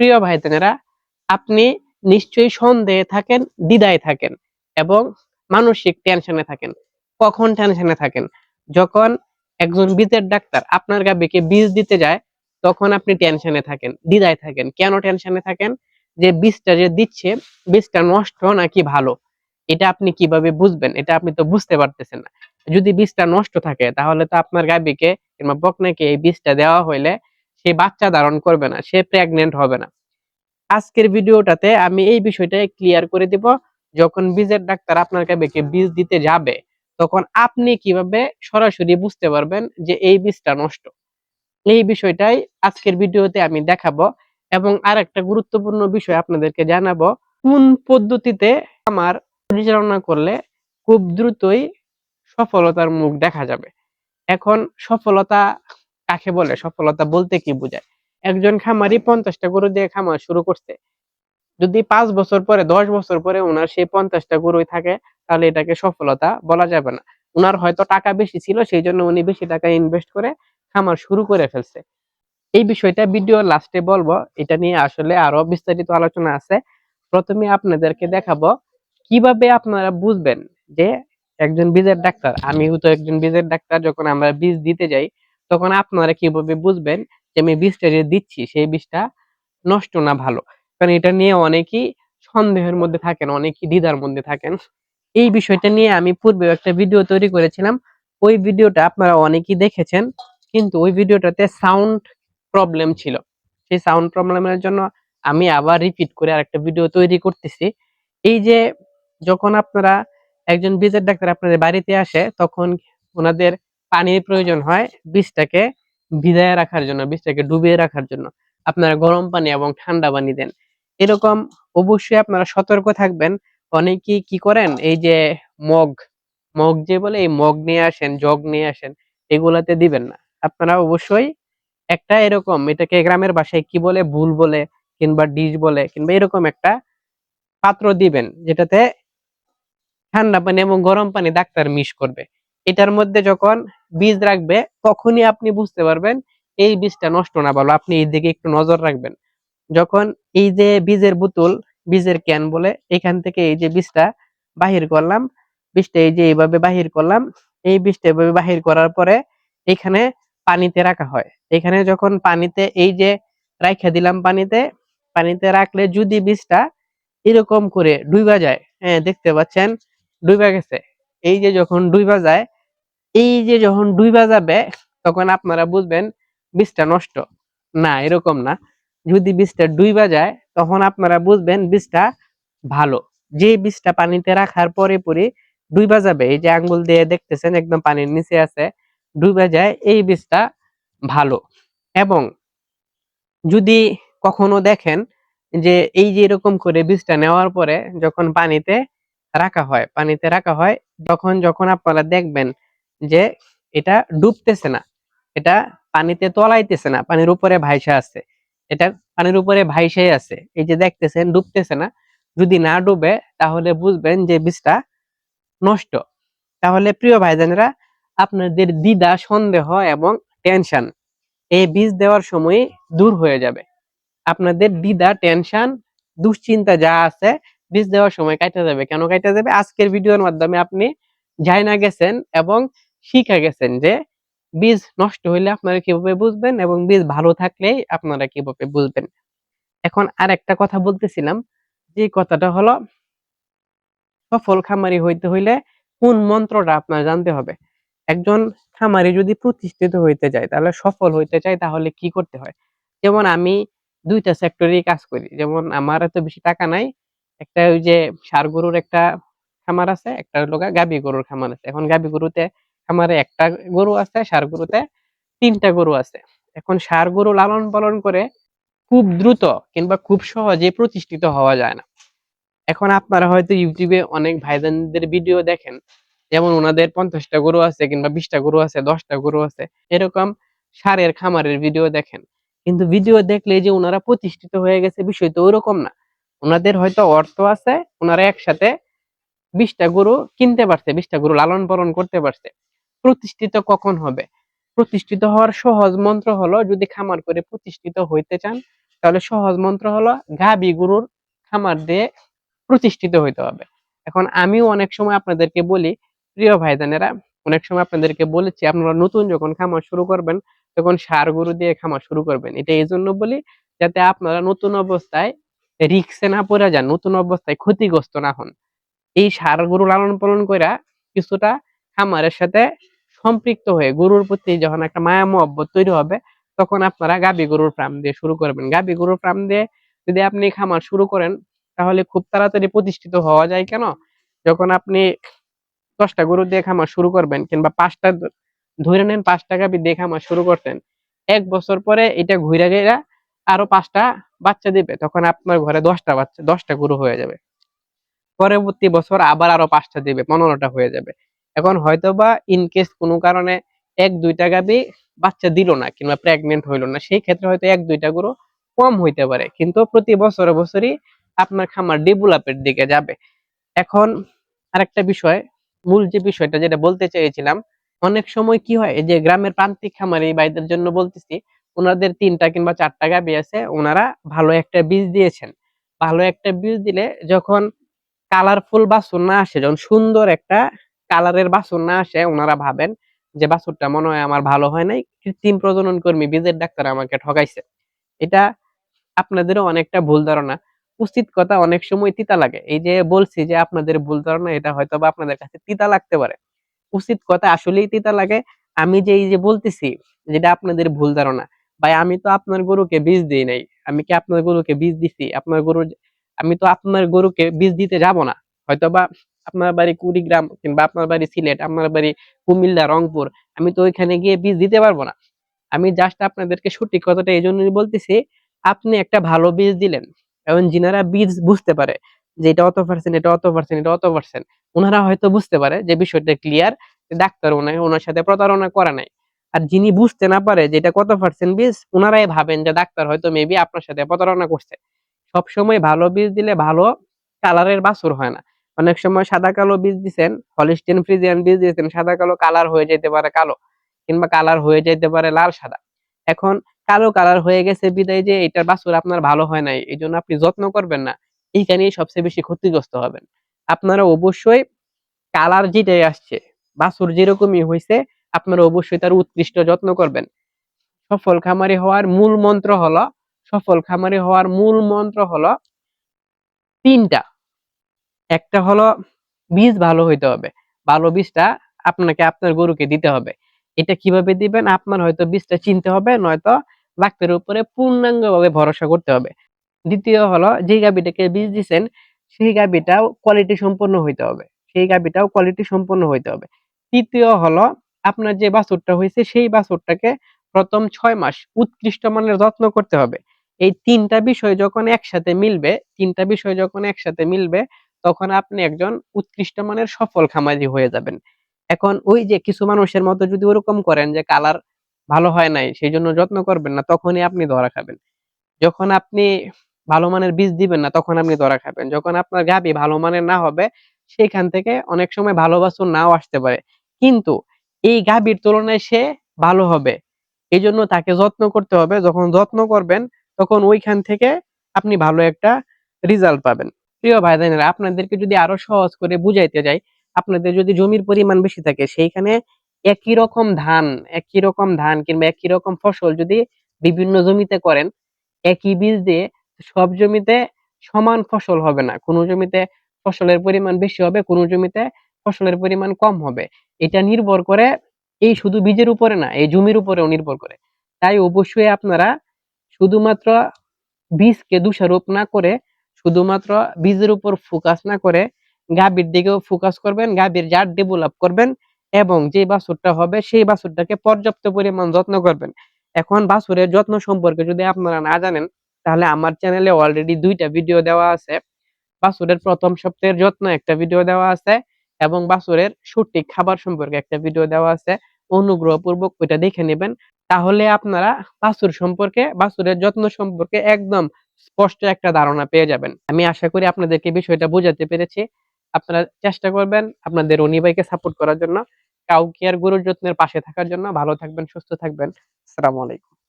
প্রিয় ভাই বোনেরা আপনি নিশ্চয়ই সন্দেহে থাকেন, দ্বিধায় থাকেন এবং মানসিক টেনশনে থাকেন। কখন টেনশনে থাকেন? যখন একজন বীজের ডাক্তার আপনার গাবিকে বীজ দিতে যায়, তখন আপনি টেনশনে থাকেন, দ্বিধায় থাকেন। কেন টেনশনে থাকেন? যে বীজটা যে দিচ্ছে, বীজটা নষ্ট নাকি ভালো? এটা আপনি কীভাবে বুঝবেন? এটা আপনি তো বুঝতে পারতেছেন না। যদি বীজটা নষ্ট থাকে, তাহলে তো আপনার গাবিকে কিংবা বকনাকে এই বীজটা দেওয়া হইলে সে বাচ্চা ধারণ করবে না, সে প্রেগনেন্ট হবে না। আজকের ভিডিওটাতে আমি এই বিষয়টা ক্লিয়ার করে দিব, যখন বীজের ডাক্তার আপনার গাবিকে বীজ দিতে যাবে, তখন আপনি কীভাবে সরাসরি বুঝতে পারবেন যে এই বীজটা নষ্ট? এই বিষয়টাই আজকের ভিডিওতে আমি দেখাবো এবং আর একটা গুরুত্বপূর্ণ বিষয় আপনাদেরকে জানাব। কোন পদ্ধতিতে আমার পরিচালনা করলে খুব দ্রুতই সফলতার মুখ দেখা যাবে? এখন সফলতা কাকে বলে, সফলতা বলতে কি বোঝায়? একজন খামারি পঞ্চাশটা গরু দিয়ে খামার শুরু করছে। যদি পাঁচ বছর পরে, দশ বছর পরে ওনার সেই পঞ্চাশটা গরুই থাকে, তাহলে এটাকে সফলতা বলা যাবে না। ওনার হয়তো টাকা বেশি ছিল, সেই জন্য উনি বেশি টাকা ইনভেস্ট করে খামার শুরু করে ফেলছে। এই বিষয়টা ভিডিও লাস্টে বলব। এটা নিয়ে আসলে আরও বিস্তারিত আলোচনা আছে। প্রথমে আপনাদেরকে দেখাবো কীভাবে আপনারা বুঝবেন যে একজন বীজের ডাক্তার আমিও তো একজন বীজের ডাক্তার, যখন আমরা বীজ দিতে যাই তখন আপনারা কীভাবে বুঝবেন যে আমি বীজটা যে দিচ্ছি, সেই বীজটা নষ্ট না ভালো? কারণ এটা নিয়ে অনেকেই সন্দেহের মধ্যে থাকেন, অনেকেই দ্বিধার মধ্যে থাকেন। এই বিষয়টা নিয়ে আমি পূর্বে একটা ভিডিও তৈরি করেছিলাম। ওই ভিডিওটা আপনারা অনেকেই দেখেছেন, কিন্তু ওই ভিডিওটাতে সাউন্ড প্রবলেম ছিল। সেই সাউন্ড প্রবলেমের জন্য আমি আবার রিপিট করে আরেকটা ভিডিও তৈরি করতেছি। এই যে যখন আপনারা একজন বীজের ডাক্তার আপনাদের বাড়িতে আসে, তখন ওনাদের পানির প্রয়োজন হয় বীজটাকে ভিজায় রাখার জন্য বীজটাকে ডুবিয়ে রাখার জন্য। আপনারা গরম পানি এবং ঠান্ডা পানি দেন। এরকম অবশ্যই আপনারা সতর্ক থাকবেন। অনেকেই কি করেন? এই যে মগ মগ যে বলে, এই মগ নিয়ে আসেন, জগ নিয়ে আসেন, এগুলাতে দিবেন না। আপনারা অবশ্যই একটা এরকম, এটাকে গ্রামের ভাষায় কি বলে? ভুল বলে কিংবা ডিশ বলে কিংবা এরকম একটা পাত্র দিবেন, যেটাতে ঠান্ডা পানি এবং গরম পানি ডাক্তার মিশ করবে। এটার মধ্যে যখন বীজ রাখবে, তখনই আপনি বুঝতে পারবেন এই বীজটা নষ্ট না ভালো। আপনি এই দিকে একটু নজর রাখবেন। যখন এই যে বীজের বোতল, বীজের ক্যান বলে, এখান থেকে এই যে বীজটা বাহির করলাম, বীজটা এই যে এইভাবে বাহির করলাম, এই বীজটা এভাবে বাহির করার পরে এখানে পানিতে রাখা হয়। এখানে যখন পানিতে এই যে রাখা দিলাম পানিতে পানিতে রাখলে যদি বীজটা এরকম করে ডুইবা যায় হ্যাঁ দেখতে পাচ্ছেন, ডুইবা গেছে। এই যে যখন ডুইবা যায় এই যে যখন ডুইবা যাবে তখন আপনারা বুঝবেন বীজটা নষ্ট। না, এরকম না। যদি বীজটা ডুইবা যায় তখন আপনারা বুঝবেন বীজটা ভালো। যে বীজটা পানিতে রাখার পরে পরে ডুইবা যাবে এই যে আঙ্গুল দিয়ে দেখতেছেন, একদম পানির নিচে আছে ডুইবা যায় এই বীজটা ভালো। এবং যদি কখনো দেখেন যে এই যে এরকম করে বীজটা নেওয়ার পরে যখন পানিতে রাখা হয়, পানিতে রাখা হয়, তখন যখন আপনারা দেখবেন যে এটা ডুবতেছে না। এটা পানিতে তলাইতেছে না, পানির উপরে ভাইসা আছে। এটা পানির উপরে ভাইসাই আছে। এই যে দেখতেছেন, ডুবতেছে না। যদি না ডুবে, তাহলে বুঝবেন যে বীজটা নষ্ট। তাহলে প্রিয় ভাইজানেরা, আপনাদের দ্বিধা, সন্দেহ এবং টেনশন, এই বীজ দেওয়ার সময় দূর হয়ে যাবে। আপনাদের দ্বিধা, টেনশন, দুশ্চিন্তা যা আছে, বীজ দেওয়ার সময় কাটা যাবে। কেন কাটা যাবে? আজকের ভিডিওর মাধ্যমে আপনি যাই না গেছেন এবং শিখে গেছেন যে বীজ নষ্ট হইলে আপনারা কীভাবে বুঝবেন এবং বীজ ভালো থাকলেই আপনারা কীভাবে বুঝবেন? এখন আর একটা কথা বলতেছিলাম, যে কথাটা হলো, সফল খামারি হইতে হইলে কোন মন্ত্রটা আপনার জানতে হবে? একজন খামারি যদি প্রতিষ্ঠিত হইতে চায় তাহলে সফল হইতে চায়, তাহলে কি করতে হয়? যেমন আমি দুইটা সেক্টরেই কাজ করি, যেমন আমার এত বেশি টাকা নাই, একটা ওই যে সার গরুর একটা খামার আছে, একটা হলো গাবি গরুর খামার আছে। এখন গাবি গরুতে খামারে একটা গরু আছে, সার গরুতে তিনটা গরু আছে। এখন সার গরু লালন পালন করে খুব দ্রুত কিংবা খুব সহজে প্রতিষ্ঠিত হওয়া যায় না। এখন আপনারা হয়তো ইউটিউবে অনেক ভাইজানদের ভিডিও দেখেন, যেমন ওনাদের পঞ্চাশটা গরু আছে কিংবা বিশটা গরু আছে, দশটা গরু আছে, এরকম সারের খামারের ভিডিও দেখেন। কিন্তু ভিডিও দেখলে যে ওনারা প্রতিষ্ঠিত হয়ে গেছে বিষয় তো ওরকম না। ওনাদের হয়তো অর্থ আছে, ওনারা একসাথে বিশটা গরু কিনতে পারছে, বিশটা গরু লালন পালন করতে পারছে। প্রতিষ্ঠিত কখন হবে? প্রতিষ্ঠিত হওয়ার সহজ মন্ত্র হলো, যদি খামার করে প্রতিষ্ঠিত হইতে চান, তাহলে সহজ মন্ত্র হলো, গাবি গরুর খামার দিয়ে প্রতিষ্ঠিত হইতে হবে। এখন আমিও অনেক সময় আপনাদেরকে বলি, প্রিয় ভাইজানেরা, অনেক সময় আপনাদেরকে বলেছি, আপনারা নতুন যখন খামার শুরু করবেন, তখন সার গরু দিয়ে খামার শুরু করবেন। এটা এই জন্য বলি, যাতে আপনারা নতুন অবস্থায় রিক্সে না পড়ে যান, নতুন অবস্থায় ক্ষতিগ্রস্ত না হন। এই সার গরু লালন পালন কইরা কিছুটা খামারের সাথে সম্পৃক্ত হয়ে গরুর প্রতি যখন একটা মায়া মহব্বত তৈরি হবে, তখন আপনারা গাবি গরুর ফার্ম দিয়ে শুরু করবেন। গাবি গরুর ফার্ম দিয়ে যদি আপনি খামার শুরু করেন, তাহলে খুব তাড়াতাড়ি প্রতিষ্ঠিত হওয়া যায় কেন? যখন আপনি দশটা গরু দিয়ে খামার শুরু করবেন কিংবা পাঁচটা ধরে নেন পাঁচটা গাবি দিয়ে খামার শুরু করতেন, এক বছর পরে এটা ঘুরে গেরা আরও পাঁচটা বাচ্চা দিবে, তখন আপনার ঘরে দশটা বাচ্চা, দশটা গরু হয়ে যাবে। পরবর্তী বছর আবার আরও পাঁচটা দিবে, পনেরোটা হয়ে যাবে। এখন হয়তোবা ইন কেস কোনো কারণে এক, দুইটা গাবি বাচ্চা দিল না কিংবা প্রেগনেন্ট হইল না, সেই ক্ষেত্রে হয়তো এক, দুইটা গরু কম হইতে পারে। কিন্তু প্রতি বছরে বছরই আপনার খামার ডেভেলপের দিকে যাবে। এখন আরেকটা বিষয়, মূল যে বিষয়টা যেটা বলতে চেয়েছিলাম, অনেক সময় কি হয় যে গ্রামের প্রান্তিক খামারি ভাইদের জন্য বলতেছি, ওনাদের তিনটা কিংবা চারটা গাবি আছে, ওনারা ভালো একটা বীজ দিয়েছেন। ভালো একটা বীজ দিলে যখন কালারফুল বাছুর না আসে, যখন সুন্দর একটা কালারের বাছুর না আসে, ওনারা ভাবেন যে বাছুরটা মনে হয় আমার ভালো হয় নাই। কৃত্রিম প্রজনন কর্মী, বীজের ডাক্তার আমাকে ঠকাইছে। এটা আপনাদেরও অনেকটা ভুল ধারণা। উচিত কথা অনেক সময় তিতা লাগে। এই যে বলছি যে আপনাদের ভুল ধারণা, এটা হয়তো বা আপনাদের কাছে তিতা লাগতে পারে। উচিত কথা আসলেই তিতা লাগে। আমি যে এই যে বলতেছি, যেটা আপনাদের ভুল ধারণা, ভাই আমি তো আপনার গরুকে বীজ দিই নাই। আমি কি আপনার গরুকে বীজ দিছি? আপনার গরু আমি তো আপনার গরুকে বীজ দিতে যাব না। হয়তোবা আপনার বাড়ি কুড়িগ্রাম কিংবা আপনার বাড়ি সিলেট, আপনার বাড়ি কুমিল্লা, রংপুর, আমি তো ওইখানে গিয়ে বীজ দিতে পারব না। আমি জাস্ট আপনাদেরকে সঠিক কথাটা এই জন্যই বলতেছি, আপনি একটা ভালো বীজ দিলেন এবং যিনারা বীজ বুঝতে পারে যে এটা অত পার্সেন্ট এটা অত পার্সেন্ট এটা অত পার্সেন্ট ওনারা হয়তো বুঝতে পারে যে বিষয়টা ক্লিয়ার ডাক্তার ওনাকে ওনার সাথে প্রতারণা করা নাই। আর যিনি বুঝতে না পারে যে এটা কত পার্সেন্ট বীজ, ওনারাই ভাবেন যে ডাক্তার হয়তো মেবি আপনার সাথে প্রতারণা করছে। সবসময় ভালো বীজ দিলে ভালো কালারের বাছুর হয় না। অনেক সময় সাদা কালো বীজ দিচ্ছেন হলিস্টিন ফ্রিজিয়ান বীজ দিয়েছেন সাদা কালো কালার হয়ে যেতে পারে কালো কিংবা কালার হয়ে যেতে পারে লাল সাদা। এখন কালো কালার হয়ে গেছে বিদায় যে এটার বাছুর আপনার ভালো হয় নাই, এই জন্য আপনি যত্ন করবেন না, এইখানেই সবচেয়ে বেশি ক্ষতিগ্রস্ত হবেন। আপনারা অবশ্যই কালার যেটাই আসছে, বাছুর যেরকমই হয়েছে আপনারা অবশ্যই তার উৎকৃষ্ট যত্ন করবেন। সফল খামারি হওয়ার মূল মন্ত্র হলো, সফল খামারি হওয়ার মূল মন্ত্র হলো তিনটা। একটা হলো বীজ ভালো হইতে হবে। ভালো বীজটা আপনাকে আপনার গরুকে দিতে হবে। এটা কীভাবে দিবেন? আপনার হয়তো বীজটা চিনতে হবে, নয়তো ডাক্তারের উপরে পূর্ণাঙ্গভাবে ভরসা করতে হবে। দ্বিতীয় হলো যে গাবিটাকে বীজ দিচ্ছেন সেই গাবিটাও কোয়ালিটি সম্পন্ন হইতে হবে। সেই গাবিটাও কোয়ালিটি সম্পন্ন হইতে হবে। তৃতীয় হলো, আপনার যে বাছুরটা হয়েছে সেই বাছুরটাকে প্রথম ছয় মাস উৎকৃষ্ট মানের যত্ন করতে হবে। এই তিনটা বিষয় যখন একসাথে মিলবে, তিনটা বিষয় যখন একসাথে মিলবে তখন আপনি একজন উৎকৃষ্ট মানের সফল খামারি হয়ে যাবেন। এখন ওই যে কিছু মানুষের মতো যদি ওরকম করেন যে কালার ভালো হয় নাই সেই জন্য যত্ন করবেন না, তখনই আপনি ধরা খাবেন। যখন আপনি ভালো মানের বীজ দিবেন না, তখন আপনি ধরা খাবেন। যখন আপনার গাবি ভালো মানের না হবে সেখান থেকে অনেক সময় ভালো বাছুর নাও আসতে পারে। কিন্তু এই গাবির তুলনায় সে ভালো হবে। এই জন্য তাকে যত্ন করতে হবে। যখন যত্ন করবেন, তখন ওইখান থেকে আপনি ভালো একটা রেজাল্ট পাবেন। প্রিয় ভাই বোনেরা আপনাদেরকে যদি আরও সহজ করে বুঝাইতে যাই, আপনাদের যদি জমির পরিমাণ বেশি থাকে, সেইখানে একই রকম ধান, একই রকম ধান কিংবা একই রকম ফসল যদি বিভিন্ন জমিতে করেন, একই বীজ দিয়ে সব জমিতে সমান ফসল হবে না। কোনো জমিতে ফসলের পরিমাণ বেশি হবে, কোনো জমিতে ফসলের পরিমাণ কম হবে। এটা নির্ভর করে এই শুধু বীজের উপরে না, এই জমির উপরেও নির্ভর করে। তাই অবশ্যই আপনারা শুধুমাত্র বীজকে দোষারোপ না করে শুধুমাত্র বীজের উপর ফোকাস না করে গাভীর দিকেও ফোকাস করবেন, গাভীর জাত ডেভেলপ করবেন এবং যে বাছুরটা হবে সেই বাছুরটাকে পর্যাপ্ত পরিমাণ যত্ন করবেন। এখন বাছুরের যত্ন সম্পর্কে যদি আপনারা না জানেন, তাহলে আমার চ্যানেলে অলরেডি দুইটা ভিডিও দেওয়া আছে। বাছুরের প্রথম সপ্তাহের যত্ন একটা ভিডিও দেওয়া আছে এবং বাছুরের সঠিক খাবার সম্পর্কে একটা ভিডিও দেওয়া আছে। অনুগ্রহপূর্বক ওইটা দেখে নেবেন। তাহলে আপনারা বাছুর সম্পর্কে, বাছুরের যত্ন সম্পর্কে একদম স্পষ্ট একটা ধারণা পেয়ে যাবেন। আমি আশা করি আপনাদেরকে বিষয়টা বোঝাতে পেরেছি। আপনারা চেষ্টা করবেন আপনাদের অনি ভাইকে সাপোর্ট করার জন্য। কাউকে আর গরুর যত্নের পাশে থাকার জন্য। ভালো থাকবেন, সুস্থ থাকবেন। আসসালামু আলাইকুম।